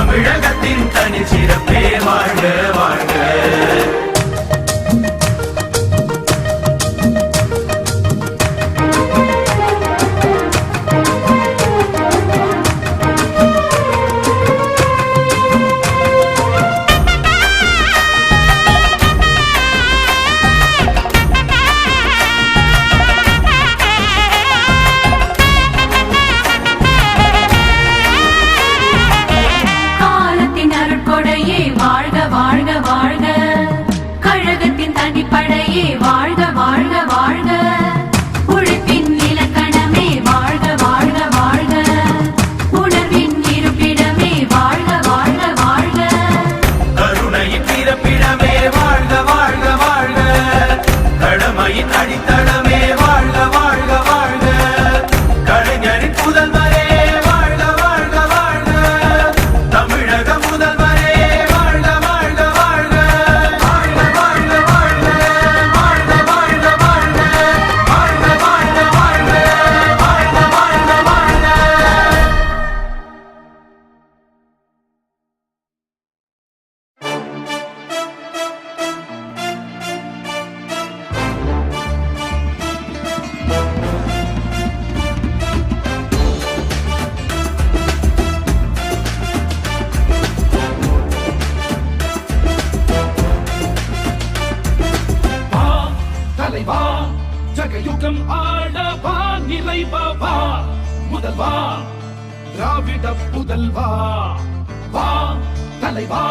தமிழகத்தின் தனி சிறப்பே ஜகயுகம் ஆடவா நிறைவா முதல்வா திராவிட புதல்வா. வா தலைவா.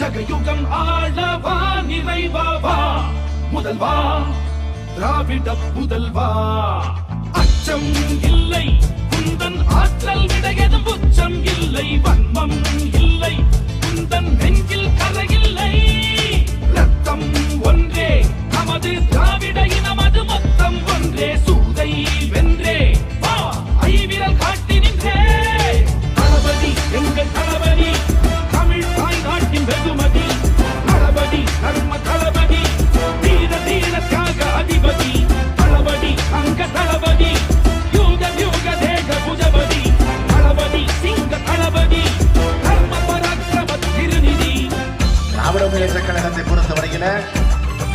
ஜகயுகம் ஆடவா நிறைவா முதல்வா திராவிட புதல்வா. அச்சம் இல்லை குந்தன் ஆற்றல் விடையதும் உச்சம் இல்லை வன்மம் இல்லை குந்தன் நெஞ்சில் கரையில்லை ரத்தம் ஒன்றே நமது திராவிட இனமது மொத்தம் ஒன்றே. சூதை வென்றே. வா ஐவிரல் காட்டி நின்றே. தளபதி எங்கள் தளபதி. தமிழ் தாய் நாட்டின் வெகுமதி. தளபதி தர்ம தளபதி. வீர தீர தியாக அதிபதி. தளபதி அங்க தளபதி. யூக யூக தேக புஜபதி தளபதி சிங்க தளபதி. திருநிதி. திராவிட முன்னேற்ற கழகத்தை பொறுத்தவரையில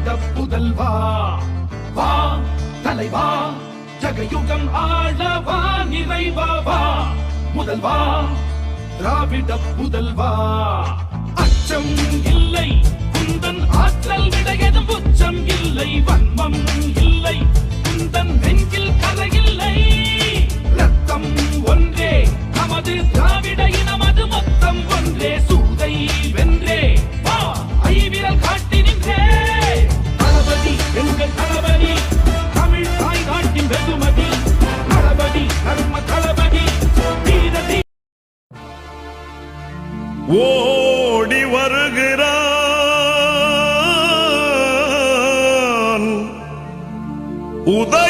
திராவிட புதல்வா வா தலைவா ஜகயுகம் ஆழவா நிறைவா வா. முதல்வா திராவிட புதல்வா. அச்சம் இல்லை குந்தன் ஆற்றல் விடையதும் உச்சம் இல்லை வன்மம் இல்லை குந்தன் நெஞ்சில் கரையில்லை ரத்தம் ஒன்று ஓடி வருகிறான். உதய